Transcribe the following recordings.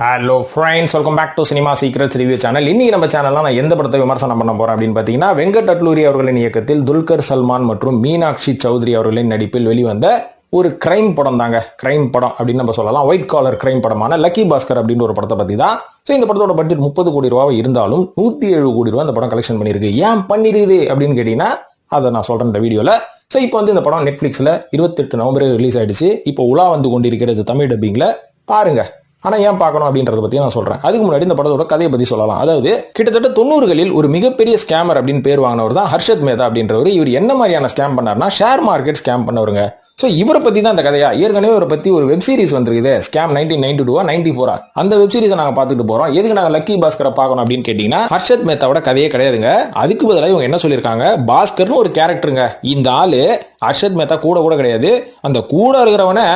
Hello friends welcome back to cinema secrets review channel இன்றைக்கி நம்ம சேனலில் நான் எந்த படத்தை விமர்சனம் பண்ண போகிறேன் அப்படின்னு பார்த்தீங்கன்னா வெங்கட் அட்லூரி அவர்களின் இயக்கத்தில் துல்கர் சல்மான் மற்றும் மீனாட்சி சௌத்ரி அவர்களின் நடிப்பில் வெளிவந்த ஒரு கிரைம் படம் தாங்க. கிரைம் படம் அப்படின்னு நம்ம சொல்லலாம். ஒயிட் காலர் கிரைம் படமான லக்கி பாஸ்கர் அப்படின்னு ஒரு படத்தை பற்றி தான். ஸோ இந்த படத்தோட பட்ஜெட் முப்பது கோடி ரூபாவை இருந்தாலும் நூற்றி ஏழு கோடி ரூபா இந்த படம் கலெக்ஷன் பண்ணியிருக்கு. ஏன் பண்ணிருது அப்படின்னு கேட்டிங்கன்னா அதை நான் சொல்கிறேன் இந்த வீடியோவில் ஸோ இப்போ வந்து இந்த படம் நெட்ஃப்ளிக்ஸில் இருபத்தெட்டு நவம்பர் ரிலீஸ் ஆகிடுச்சு இப்போ உலா வந்து கொண்டிருக்கிறது தமிழ் டப்பிங்கில் பாருங்கள் ஆனால் ஏன் பார்க்கணும் அப்படின்றத பற்றி நான் சொல்கிறேன் அதுக்கு முன்னாடி இந்த படத்தோட கதையை பற்றி சொல்லலாம். அதாவது கிட்டத்தட்ட தொண்ணூறுகளில் ஒரு மிகப்பெரிய ஸ்கேமர் அப்படின்னு பேர் வாங்கினவர் தான் ஹர்ஷத் மேதா அப்படின்றவர். இவர் என்ன மாதிரியான ஸ்கேம் பண்ணார்னா ஷேர் மார்க்கெட் ஸ்கேம் பண்ணவருங்க. ஸோ இவரை பற்றி தான் இந்த கதையா? ஏற்கனவே இவரை பற்றி ஒரு வெப் சீரிஸ் வந்திருக்குது ஸ்கேம் நைன்டீன் நைன்டி டூவா நைன்டி ஃபோரா அந்த வெப் சீரிஸை நாங்கள் பார்த்துட்டு போகிறோம் எதுக்கு நாங்கள் லக்கி பாஸ்கரை பார்க்கணும் அப்படின்னு கேட்டிங்கன்னா ஹர்ஷத் மேத்தாவோட கதையே கிடையாதுங்க. அதுக்கு பதிலாக இவங்க என்ன சொல்லியிருக்காங்க? பாஸ்கர்னு ஒரு கேரக்டருங்க இந்த ஆள் ஹர்ஷத் மேத்தா கூட கூட கிடையாது. அந்த கூட இருக்கிறவனை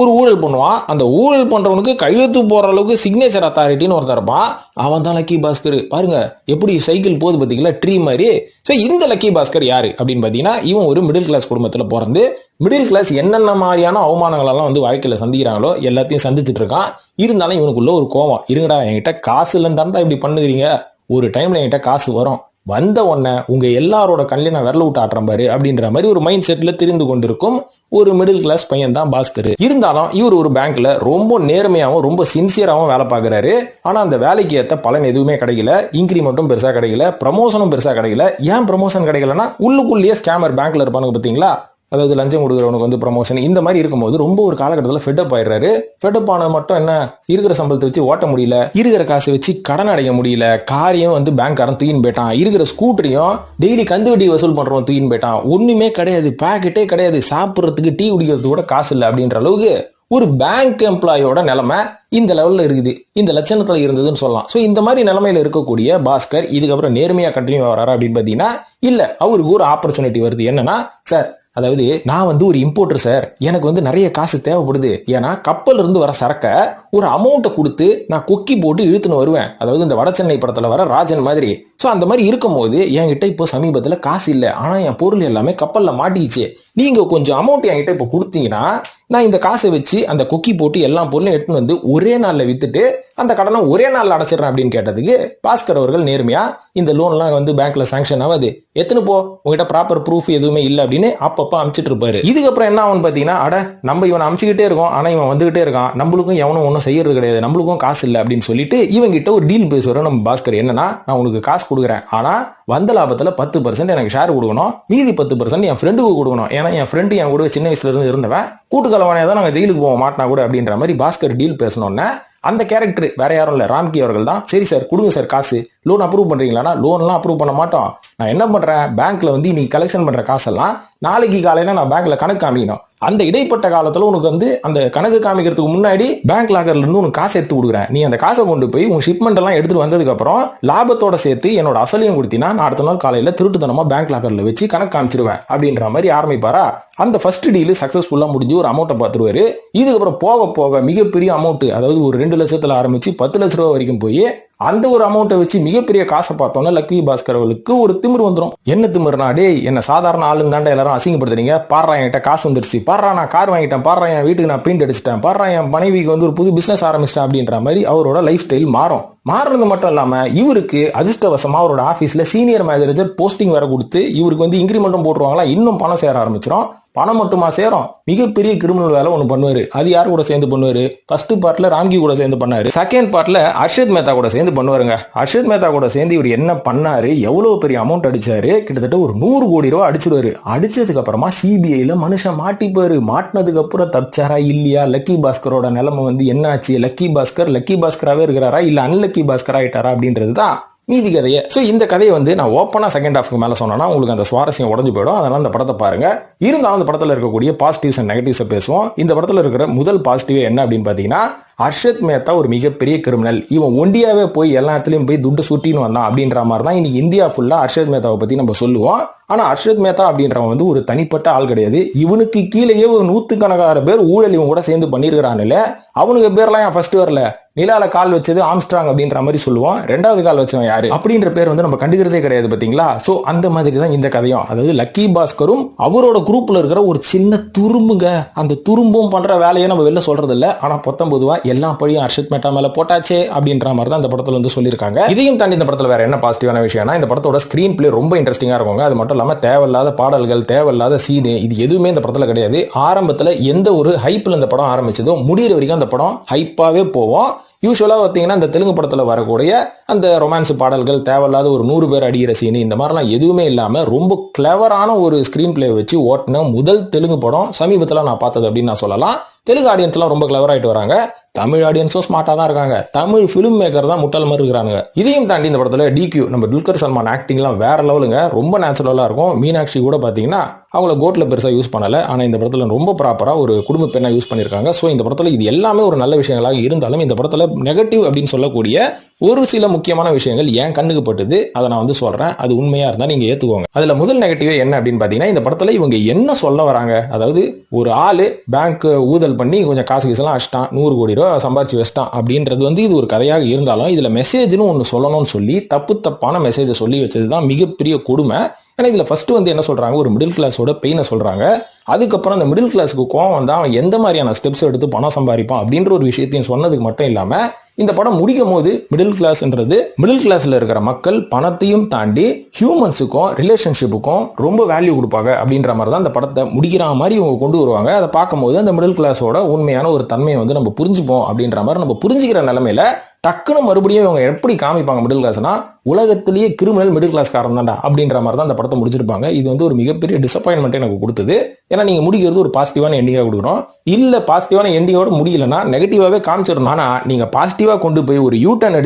ஒரு ஊழல் பண்ணுவான். அந்த ஊழல் பண்ணுறவனுக்கு கையெழுத்து போகிற அளவுக்கு சிக்னேச்சர் அத்தாரிட்டின்னு ஒருத்தர் இருப்பான். அவன் தான் லக்கி பாஸ்கர் பாருங்க எப்படி சைக்கிள் போகுது பார்த்தீங்களா? ட்ரீ மாதிரி. ஸோ இந்த லக்கி பாஸ்கர் யாரு? அப்படின்னு பார்த்தீங்கன்னா இவன் ஒரு மிடில் கிளாஸ் குடும்பத்தில் பிறந்து மிடில் கிளாஸ் என்னென்ன மாதிரியான அவமானங்களெல்லாம் வந்து வாழ்க்கையில் சந்திக்கிறாங்களோ எல்லாத்தையும் சந்திச்சுட்டு இருக்கான் இருந்தாலும் இவனுக்குள்ள ஒரு கோவம். இருங்கடா என்கிட்ட காசு இல்லைன்னு தான்டா இப்படி பண்ணுகிறீங்க. ஒரு டைம்ல என்கிட்ட காசு வரும். வந்த உடனே உங்க எல்லாரோட கண்ணில் நான் விரல விட்டு ஆட்டுறேன் பாரு அப்படின்ற மாதிரி ஒரு மைண்ட் செட்ல தெரிந்து கொண்டிருக்கும் ஒரு மிடில் கிளாஸ் பையன் தான் பாஸ்கர். இருந்தாலும் இவர் ஒரு பேங்க்ல ரொம்ப நேர்மையாகவும் ரொம்ப சின்சியராகவும் வேலை பார்க்குறாரு. ஆனா அந்த வேலைக்கு ஏற்ற பலன் எதுவுமே கிடைக்கல. இன்க்ரிமெண்ட்டும் பெருசா கிடைக்கல. ப்ரமோஷனும் பெருசா கிடைக்கல. ஏன் ப்ரமோஷன் கிடைக்கலன்னா உள்ளுக்குள்ளேயே ஸ்கேமர் பேங்க்ல இருப்பானுங்க பார்த்தீங்களா அதாவது லஞ்சம் கொடுக்குறவனுக்கு வந்து ப்ரமோஷன் இந்த மாதிரி இருக்கும்போது ரொம்ப ஒரு காலகட்டத்தில் ஃபெட்டப் ஆயிடுறாரு. ஃபெட்டப் ஆனது மட்டும் என்ன? இருக்கிற சம்பளத்தை வச்சு ஓட்ட முடியல. இருக்கிற காசு வச்சு கடன் அடைய முடியல. காரையும் வந்து பேங்க்காரன் தூயின் போயிட்டான். இருக்கிற ஸ்கூட்டரையும் டெய்லி கந்து வட்டி வசூல் பண்ணுறவன் தூயின் போயிட்டான். ஒன்றுமே கிடையாது. பாக்கெட்டே கிடையாது. சாப்பிட்றதுக்கு டீ குடிக்கிறதுக்கு கூட காசு இல்லை அப்படின்ற அளவுக்கு ஒரு பேங்க் எம்ப்ளாயோட நிலைமை இந்த லெவலில் இருக்குது. இந்த லட்சணத்தில் இருந்ததுன்னு சொல்லலாம். ஸோ இந்த மாதிரி நிலைமையில இருக்கக்கூடிய பாஸ்கர் இதுக்கப்புறம் நேர்மையாக கண்டினியூ வராரா அப்படின்னு பார்த்தீங்கன்னா இல்லை அவருக்கு ஒரு ஆப்பர்ச்சுனிட்டி வருது. என்னன்னா சார் அதாவது நான் வந்து ஒரு இம்போர்ட்டர் சார் எனக்கு வந்து நிறைய காசு தேவைப்படுது. ஏன்னா கப்பல் இருந்து வர சரக்கை ஒரு அமௌண்ட்டை கொடுத்து நான் கொக்கி போட்டு இழுத்துன்னு வருவேன். அதாவது இந்த வட சென்னை படத்தில் வர ராஜன் மாதிரி. ஸோ அந்த மாதிரி இருக்கும்போது என்கிட்ட இப்போ சமீபத்தில் காசு இல்லை. ஆனால் என் பொருள் எல்லாமே கப்பலில் மாட்டிக்கிச்சு. நீங்கள் கொஞ்சம் அமௌண்ட் என்கிட்ட இப்போ கொடுத்தீங்கன்னா நான் இந்த காசை வச்சு அந்த கொக்கி போட்டு எல்லா பொருளையும் எடுத்துன்னு வந்து ஒரே நாளில் விற்றுட்டு அந்த கடனை ஒரே நாளில் அடைச்சிடுறேன் அப்படின்னு கேட்டதுக்கு பாஸ்கர் அவர்கள் நேர்மையாக இந்த லோன்லாம் வந்து பேங்க்கில் சாங்ஷன் ஆகாது. எத்தனை போ. உங்ககிட்ட ப்ராப்பர் ப்ரூஃப் எதுவுமே இல்லை அப்படின்னு அப்போ அப்பப்போ அமிச்சிட்டு இருப்பாரு இதுக்கப்புறம் என்ன ஆகும் பார்த்தீங்கன்னா அட நம்ம இவனை அமிச்சுக்கிட்டே இருக்கோம் ஆனால் இவன் வந்துகிட்டே இருக்கான். நம்மளுக்கும் எவனும் ஒன்றும் செய்யறது கிடையாது நம்மளுக்கும் காசு இல்லை அப்படின்னு சொல்லிட்டு இவங்கிட்ட ஒரு டீல் பேசுவார். நம்ம பாஸ்கர் என்னன்னா நான் உனக்கு காசு கொடுக்குறேன் ஆனால் வந்த லாபத்தில் பத்து பர்சன்ட் எனக்கு ஷேர் கொடுக்கணும் மீதி பத்து பர்சன்ட் என் ஃப்ரெண்டுக்கு கொடுக்கணும். ஏன்னா என் ஃப்ரெண்டு என் கூட சின்ன வயசுல இருந்து இருந்தவன் கூட்டுக்கலவானே தான் நாங்கள் ஜெயிலுக்கு போவோம் மாட்டினா கூட அப்படின்ற மாதிரி பாஸ்கர் டீல் பேசணுன்னே அந்த கேரக்டர் வேற யாரும் இல்லை. ராம்கி அவர்கள் தான் சரி சார் கொடுங்க சார் காசு. லோன் அப்ரூவ் பண்றீங்களானா லோன்லாம் அப்ரூவ் பண்ண மாட்டோம். நான் என்ன பண்ணுறேன் பேங்க்கில் வந்து இன்னைக்கு கலெக்ஷன் பண்ணுற காசெல்லாம் நாளைக்கு காலையில் நான் பேங்க்கில் கணக்கு காமிக்கணும். அந்த இடைப்பட்ட காலத்துல உனக்கு வந்து அந்த கணக்கு காமிக்கிறதுக்கு முன்னாடி பேங்க் லாக்கர்ல இருந்து உனக்கு காசு எடுத்து கொடுக்குறேன். நீ அந்த காசை கொண்டு போய் உன் ஷிப்மெண்ட் எல்லாம் எடுத்துட்டு வந்ததுக்கு அப்புறம் லாபத்தோட சேர்த்து என்னோட அசலையும் கொடுத்தினா நான் அடுத்த நாள் காலையில திருட்டுத்தனமா பேங்க் லாக்கர்ல வச்சு கணக்கு காமிச்சிருவேன் அப்படின்ற மாதிரி ஆரம்பிப்பாரா? அந்த ஃபர்ஸ்ட் டீல் சக்சஸ்ஃபுல்லா முடிஞ்சு ஒரு அமௌண்ட்டை பார்த்துருவாரு. இதுக்கப்புறம் போக போக மிகப்பெரிய அமௌண்ட் அதாவது ஒரு ரெண்டு லட்சத்துல ஆரம்பிச்சு பத்து லட்ச ரூபா வரைக்கும் போய் அந்த ஒரு அமௌண்ட்டை வச்சு மிகப்பெரிய காசை பார்த்தோன்னா லக்வி பாஸ்கர் அவர்களுக்கு ஒரு திமிர் வந்துடும் என்ன திமிர்னா டேய் என்ன சாதாரண ஆளுங்க தாண்டா எல்லாரும் அசிங்கப்படுத்துறீங்க. பாடுறா என்கிட்ட காசு வந்துடுச்சு பாடுறா நான் கார் வாங்கிட்டேன். பாடுறா என் வீட்டுக்கு நான் பெயிண்ட் அடிச்சிட்டேன். பாடுறா என் மனைவிக்கு வந்து ஒரு புது பிஸ்னஸ் ஆரம்பிச்சிட்டேன் அப்படின்ற மாதிரி அவரோட லைஃப் ஸ்டைல் மாறும். மாறுறது மட்டும் இல்லாமல் இவருக்கு அதிர்ஷ்டவசமாக அவரோட ஆஃபீஸில் சீனியர் மேனேஜர் போஸ்டிங் வேற கொடுத்து இவருக்கு வந்து இன்க்ரிமெண்ட்டும் போட்டுருவாங்களா? இன்னும் பணம் சேர ஆரம்பிச்சிடும் பணம் மட்டுமா சேரும்? மிகப்பெரிய கிரிமினல் வேலை ஒன்று பண்ணுவாரு. அது யார் கூட சேர்ந்து பண்ணுவாரு? ஃபர்ஸ்ட் பார்ட்ல ராம்கி கூட சேர்ந்து பண்ணாரு. செகண்ட் பார்ட்ல அர்ஷத் மேத்தா கூட சேர்ந்து பண்ணுவாருங்க. அர்ஷத் மேத்தா கூட சேர்ந்து இவர் என்ன பண்ணாரு? எவ்வளவு பெரிய அமௌண்ட் அடிச்சாரு? கிட்டத்தட்ட ஒரு நூறு கோடி ரூபாய் அடிச்சிருவாரு. அடிச்சதுக்கு அப்புறமா சிபிஐல மனுஷன் மாட்டிப்பாரு. மாட்டினதுக்கு அப்புறம் தப்பிச்சாரா இல்லையா? லக்கி பாஸ்கரோட நிலைமை வந்து என்னாச்சு லக்கி பாஸ்கர் லக்கி பாஸ்கராவே இருக்கிறாரா? இல்ல அன்லக்கி பாஸ்கர் ஆயிட்டாரா அப்படின்றது தான் மீதி கதையை. ஸோ இந்த கதையை வந்து நான் ஓப்பனாக செகண்ட் ஹாஃப்க்கு மேலே சொன்னேன்னா உங்களுக்கு அந்த சுவாரஸ்யம் உடஞ்சு போயிடும். அதனால் அந்த படத்தை பாருங்க. இருந்தாலும் அந்த படத்தில் இருக்கக்கூடிய பாசிட்டிவ்ஸ் அண்ட் நெகட்டிவ்ஸை பேசுவோம். இந்த படத்தில் இருக்கிற முதல் பாசிட்டிவ் என்ன அப்படின்னு பார்த்தீங்கன்னா ஹர்ஷத் மேத்தா ஒரு மிகப்பெரிய கிரிமினல் இவன் ஒண்டியாவே போய் எல்லா இடத்துலையும் போய் துட்டு சுட்டின்னு வந்தான் அப்படின்ற மாதிரி தான் இன்னைக்கு இந்தியா ஃபுல்லாக ஹர்ஷத் மேத்தாவை பற்றி நம்ம சொல்லுவோம். ஆனால் ஹர்ஷத் மேத்தா அப்படின்றவன் வந்து ஒரு தனிப்பட்ட ஆள் கிடையாது. இவனுக்கு கீழேயே ஒரு நூற்றுக்கணக்கான பேர் ஊழல் இவன் கூட சேர்ந்து பண்ணியிருக்கிறான்ல அவனுக்கு பேர்லாம் ஏன் ஃபர்ஸ்ட் வரல? நிலால கால் வச்சது ஆம்ஸ்ட்ராங் அப்படின்ற மாதிரி சொல்லுவோம் ரெண்டாவது கால் வச்சவன் யாரு? அப்படின்ற பேர் வந்து நம்ம கண்டுக்கிறதே கிடையாது பாத்தீங்களா? சோ அந்த மாதிரி தான் இந்த கதையும். அதாவது லக்கி பாஸ்கரும் அவரோட குரூப்ல இருக்கிற ஒரு சின்ன துரும்புங்க. அந்த துரும்பும் பண்ற வேலையை நம்ம வெளில சொல்றது இல்லை ஆனா பொத்தம் பொதுவாக எல்லா பழியும் அர்ஷத் மேட்டா மேல போட்டாச்சே அப்படின்ற மாதிரி தான் இந்த படத்துல வந்து சொல்லியிருக்காங்க. இதையும் தாண்டி இந்த படத்துல வேற என்ன பாசிட்டிவான விஷயம்னா இந்த படத்தோட ஸ்கிரீன் பிளே ரொம்ப இன்ட்ரெஸ்டிங்கா இருக்குங்க. அது மட்டும் இல்லாம தேவையில்லாத பாடல்கள் தேவையில்லாத சீனு இது எதுவுமே இந்த படத்துல கிடையாது. ஆரம்பத்துல எந்த ஒரு ஹைப்ல இந்த படம் ஆரம்பிச்சதோ முடியிற வரைக்கும் அந்த படம் ஹைப்பாவே போவோம். யூஸ்வலாக பார்த்தீங்கன்னா இந்த தெலுங்கு படத்தில் வரக்கூடிய அந்த ரொமான்ஸ் பாடல்கள் தேவையில்லாத ஒரு நூறு பேர் அடிக்கிற சீனு இந்த மாதிரிலாம் எதுவுமே இல்லாமல் ரொம்ப கிளவரான ஒரு ஸ்க்ரீன் பிளே வச்சு ஓட்டின முதல் தெலுங்கு படம் சமீபத்தில் நான் பார்த்தது அப்படின்னு நான் சொல்லலாம். தெலுங்கு ஆடியன்ஸ்லாம் ரொம்ப கிளவராகிட்டு வராங்க. தமிழ் ஆடியன்ஸும் ஸ்மார்ட்டாக தான் இருக்காங்க. தமிழ் ஃபிலிம் மேக்கர் தான் முட்டாள் மாதிரி இருக்கிறாங்க இதையும் தாண்டி இந்த படத்தில் டிக்யூ நம்ம துல்கர் சல்மான் ஆக்டிங்லாம் வேற லெவலுங்க ரொம்ப நேச்சுரலாக இருக்கும். மீனாட்சி கூட பார்த்தீங்கன்னா அவங்கள கோட்டில் பெருசாக யூஸ் பண்ணலை. ஆனால் இந்த படத்தில் ரொம்ப ப்ராப்பராக ஒரு குடும்ப பெண்ணாக யூஸ் பண்ணியிருக்காங்க ஸோ இந்த படத்தில் இது எல்லாமே ஒரு நல்ல விஷயங்களாக இருந்தாலும் இந்த படத்தில் நெகட்டிவ் அப்படின்னு சொல்லக்கூடிய ஒரு சில முக்கியமான விஷயங்கள் ஏன் கண்ணுக்கு பட்டுது. அதை நான் வந்து சொல்கிறேன் அது உண்மையாக இருந்தால் நீங்கள் ஏற்றுக்கோங்க அதில் முதல் நெகட்டிவே என்ன அப்படின்னு பார்த்தீங்கன்னா இந்த படத்தில் இவங்க என்ன சொல்ல வராங்க? அதாவது ஒரு ஆள் பேங்க் ஊதல் பண்ணி கொஞ்சம் காசு கீசெல்லாம் அடிச்சிட்டான். நூறு கோடி ரூபா சம்பாரிச்சு வச்சிட்டான் அப்படின்றது வந்து இது ஒரு கதையாக இருந்தாலும் இதில் மெசேஜ்னு ஒன்று சொல்லணும்னு சொல்லி தப்பு தப்பான மெசேஜை சொல்லி வச்சது தான் மிகப்பெரிய கொடுமை. ஏன்னா இதில் ஃபஸ்ட்டு வந்து என்ன சொல்கிறாங்க ஒரு மிடில் கிளாஸோட பெயினை சொல்கிறாங்க அதுக்கப்புறம் அந்த மிடில் கிளாஸுக்கு கோவம் வந்தால் அவன் எந்த மாதிரியான ஸ்டெப்ஸ் எடுத்து பணம் சம்பாதிப்பான் அப்படின்ற ஒரு விஷயத்தையும் சொன்னதுக்கு மட்டும் இல்லாமல் இந்த படம் முடிக்கும் போது மிடில் கிளாஸ்ன்றது மிடில் கிளாஸில் இருக்கிற மக்கள் பணத்தையும் தாண்டி ஹியூமன்ஸுக்கும் ரிலேஷன்ஷிப்புக்கும் ரொம்ப வேல்யூ கொடுப்பாங்க அப்படின்ற மாதிரி தான் இந்த படத்தை முடிக்கிற மாதிரி இவங்க கொண்டு வருவாங்க. அதை பார்க்கும்போது அந்த மிடில் கிளாஸோட உண்மையான ஒரு தன்மையை வந்து நம்ம புரிஞ்சுப்போம் அப்படின்ற மாதிரி நம்ம புரிஞ்சுக்கிற நிலமையில டக்குன்னு மறுபடியும் இவங்க எப்படி காமிப்பாங்க மிடில் கிளாஸ்னா உலகத்திலேயே கிரிமினல் மிடில் கிளாஸ் காரன் தான்டா அப்படின்ற மாதிரி தான் அந்த படத்தை முடிச்சிருப்பாங்க. இது வந்து ஒரு மிகப்பெரிய டிசப்பாயின்மெண்ட் எனக்கு கொடுத்தது. ஏன்னா நீங்க முடிக்கிறது ஒரு பாசிட்டிவான எண்டிங்காக கொடுக்கணும். இல்லை பாசிட்டிவான எண்டிங்கோட முடியலன்னா நெகட்டிவாகவே காமிச்சிடணும். ஆனால் நீங்கள் பாசிட்டிவாக கொண்டு போய் ஒரு யூ டர்ன்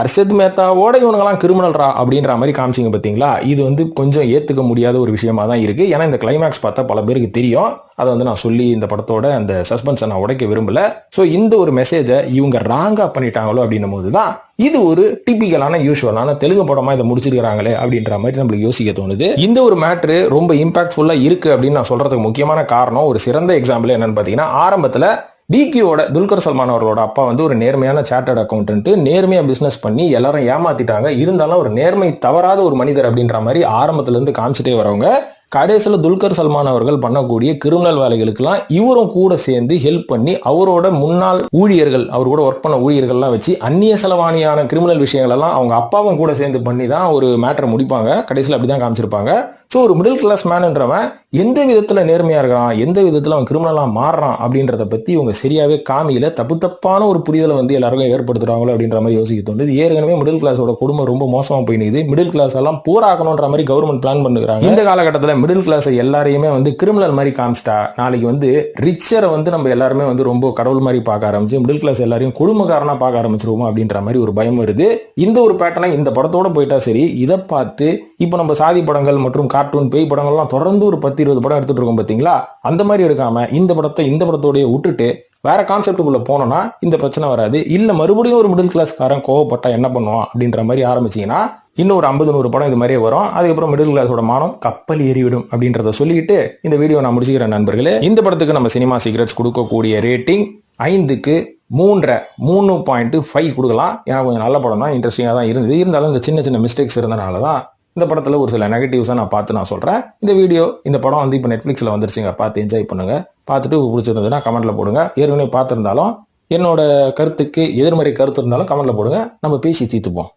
அர்ஷத் மேத்தாவோட இவனுங்கெல்லாம் கிரிமினல்ரா அப்படின்ற மாதிரி காமிச்சிங்க பார்த்தீங்களா இது வந்து கொஞ்சம் ஏற்றுக்க முடியாத ஒரு விஷயமா தான் இருக்குது ஏன்னா இந்த கிளைமேக்ஸ் பார்த்தா பல பேருக்கு தெரியும். அதை வந்து நான் சொல்லி இந்த படத்தோட அந்த சஸ்பென்ஸை நான் உடைக்க விரும்பல. ஸோ இந்த ஒரு மெசேஜை இவங்க ராங்காக பண்ணிட்டாங்களோ அப்படின்னும் போது தான் இது ஒரு டிபிக்கலான யூஸ்வலான தெலுங்கு படமா இதை முடிச்சிருக்கிறாங்களே அப்படின்ற மாதிரி நம்மளுக்கு யோசிக்க தோணுது. இந்த ஒரு மேட்ரு ரொம்ப இம்பாக்ட்ஃபுல்லா இருக்கு அப்படின்னு நான் சொல்றதுக்கு முக்கியமான காரணம் ஒரு சிறந்த எக்ஸாம்பிள் என்னன்னு பாத்தீங்கன்னா ஆரம்பத்துல டிகியோட துல்கர் சல்மான் அவர்களோட அப்பா வந்து ஒரு நேர்மையான சார்ட்டர்ட் அக்கௌண்டன்ட் நேர்மையாக பிஸ்னஸ் பண்ணி எல்லாரும் ஏமாத்திட்டாங்க. இருந்தாலும் ஒரு நேர்மை தவறாத ஒரு மனிதர் அப்படின்ற மாதிரி ஆரம்பத்துலேருந்து காமிச்சிட்டே வரவங்க கடைசியில் துல்கர் சல்மான் அவர்கள் பண்ணக்கூடிய கிரிமினல் வேலைகளுக்கெல்லாம் இவரும் கூட சேர்ந்து ஹெல்ப் பண்ணி அவரோட முன்னாள் ஊழியர்கள் அவர் கூட ஒர்க் பண்ண ஊழியர்கள்லாம் வச்சு அந்நிய செலவாணியான கிரிமினல் விஷயங்கள் எல்லாம் அவங்க அப்பாவும் கூட சேர்ந்து பண்ணி தான் ஒரு மேட்டரை முடிப்பாங்க. கடைசியில் அப்படி தான் காமிச்சிருப்பாங்க. ஸோ ஒரு மிடில் கிளாஸ் மேனுன்றவன் எந்த விதத்தில் நேர்மையாக இருக்கான்? எந்த விதத்தில் அவன் கிரிமினலாக மாறுறான்? அப்படின்றத பற்றி இவங்க சரியாகவே காமியில தப்பு தப்பான ஒரு புரிதலை வந்து எல்லாருக்கும் ஏற்படுத்துகிறாங்களோ அப்படின்ற மாதிரி யோசிக்க தோணுது. ஏற்கனவே மிடில் கிளாஸோட குடும்பம் ரொம்ப மோசமாக போயினுது மிடில் கிளாஸ் எல்லாம் போராக்கணுன்ற மாதிரி கவர்மெண்ட் பிளான் பண்ணுறாங்க இந்த காலகட்டத்தில் மிடில் கிளாஸ் எல்லாரையுமே வந்து கிரிமினல் மாதிரி காமிச்சிட்டா நாளைக்கு வந்து ரிச்சரை வந்து நம்ம எல்லாருமே வந்து ரொம்ப கடவுள் மாதிரி பார்க்க ஆரம்பிச்சு மிடில் கிளாஸ் எல்லாரையும் குடும்பக்காரனா பார்க்க ஆரம்பிச்சிருவோம் அப்படின்ற மாதிரி ஒரு பயம் வருது. இந்த ஒரு பேட்டர்னை இந்த படத்தோட போயிட்டா சரி. இதை பார்த்து இப்போ நம்ம சாதி படங்கள் மற்றும் கார்ட்டூன் பேய் படங்கள்லாம் தொடர்ந்து ஒரு பத்து இருபது படம் எடுத்துட்டு இருக்கோம் பார்த்தீங்களா அந்த மாதிரி எடுக்காம இந்த படத்தை இந்த படத்தோடய விட்டுட்டு வேற கான்செப்டுக்குள்ள போனோம்னா இந்த பிரச்சனை வராது. இல்ல மறுபடியும் ஒரு மிடில் கிளாஸ்காரன் கோவப்பட்டா என்ன பண்ணுவான் அப்படின்ற மாதிரி ஆரம்பிச்சிங்கன்னா இன்னும் ஒரு ஐம்பது நூறு படம் இது மாதிரியே வரும். அதுக்கப்புறம் மிடில் கிளாஸோட மானம் கப்பல் ஏறிவிடும் அப்படின்றத சொல்லிட்டு இந்த வீடியோ நான் முடிச்சுக்கிறேன் நண்பர்களே. இந்த படத்துக்கு நம்ம சினிமா சீக்ரெட்ஸ் கொடுக்கக்கூடிய ரேட்டிங் ஐந்துக்கு மூன்றரை மூணு பாயிண்ட் ஃபைவ் கொடுக்கலாம். ஏன்னா கொஞ்சம் நல்ல படம் தான் இன்ட்ரெஸ்டிங்காக தான் இருந்தது. இருந்தாலும் இந்த சின்ன சின்ன மிஸ்டேக்ஸ் இருந்தனால தான் இந்த படத்தில் ஒரு சில நெகட்டிவ்ஸாக நான் பார்த்து நான் சொல்கிறேன் இந்த வீடியோ இந்த படம் வந்து இப்போ நெட்ஃப்ளிக்ஸில் வந்துருச்சுங்க. பார்த்து என்ஜாய் பண்ணுங்க. பார்த்துட்டு பிடிச்சிருந்ததுன்னா கமெண்ட்டில் போடுங்க. ஏற்கனவே பார்த்துருந்தாலும் என்னோட கருத்துக்கு எதிர்மறை கருத்து இருந்தாலும் கமெண்ட்டில் போடுங்க. நம்ம பேசி தீர்த்துப்போம்.